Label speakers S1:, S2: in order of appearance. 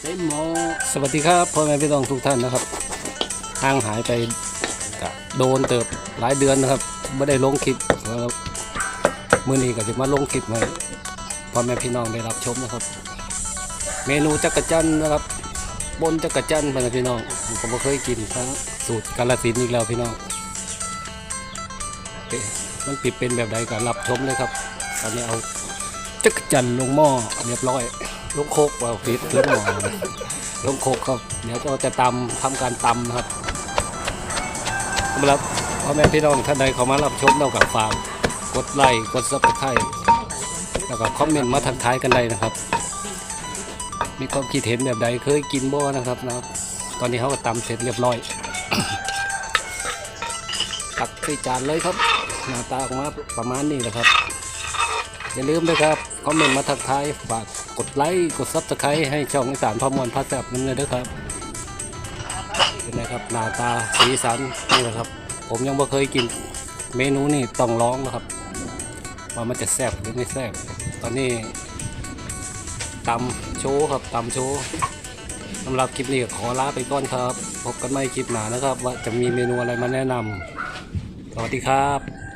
S1: เต็มหมอ
S2: สวัสดีครับพ่อแม่พี่น้องทุกท่านนะครับห่างหายไปกะโดนเติบหลายเดือนนะครับไม่ได้ลงคลิปแล้วมื่อนี้ก็จะมาลงคลิปให้พ่อแม่พี่น้องได้รับชมนะครับ เมนูจักรจันนะครับบนจักรจันพ่อแม่พี่น้องผมก็ไม่เคยกินทั้งสูตรกาลสินอีกแล้วพี่น้องมันปิดเป็นแบบใดก็รับชมเลยครับตอนนี้เอาจักรจันลงหม้อเรียบร้อย ลงโคกเอาปิดลงหมอลงโคกครับเดี๋ยวเราจะตำทำการตำนะครับสำหรับพ่อแม่พี่น้องท่านใดเข้ามารับชมเรากับฝากกดไลค์กดซับสไครต์แล้วก็คอมเมนต์มาทักทายกันได้นะครับ มีความคิดเห็นแบบใดเคยกินบ่นะครับนะครับ ตอนนี้เขาก็ตำเสร็จเรียบร้อยตักใส่จานเลยครับหน้าตาออกมาประมาณนี้แหละครับ อย่าลืมนะครับ คอมเมนต์มาทักทาย ฝากกดไลค์ กดซับสไครต์ให้ช่องอีสานพอมวลพัสแบบนั้นเลยด้วยครับ เป็นไงครับ หน้าตาสีสันนี่แหละครับ ผมยังไม่เคยกินเมนูนี่ต้องร้องนะครับ ว่ามันจะแซ่บหรือไม่แซ่บ ตอนนี้ตำโชว์ครับตำโชว์สำหรับคลิปนี้ขอลาไปก่อนครับ พบกันใหม่คลิปหน้านะครับ ว่าจะมีเมนูอะไรมาแนะนำสวัสดีครับ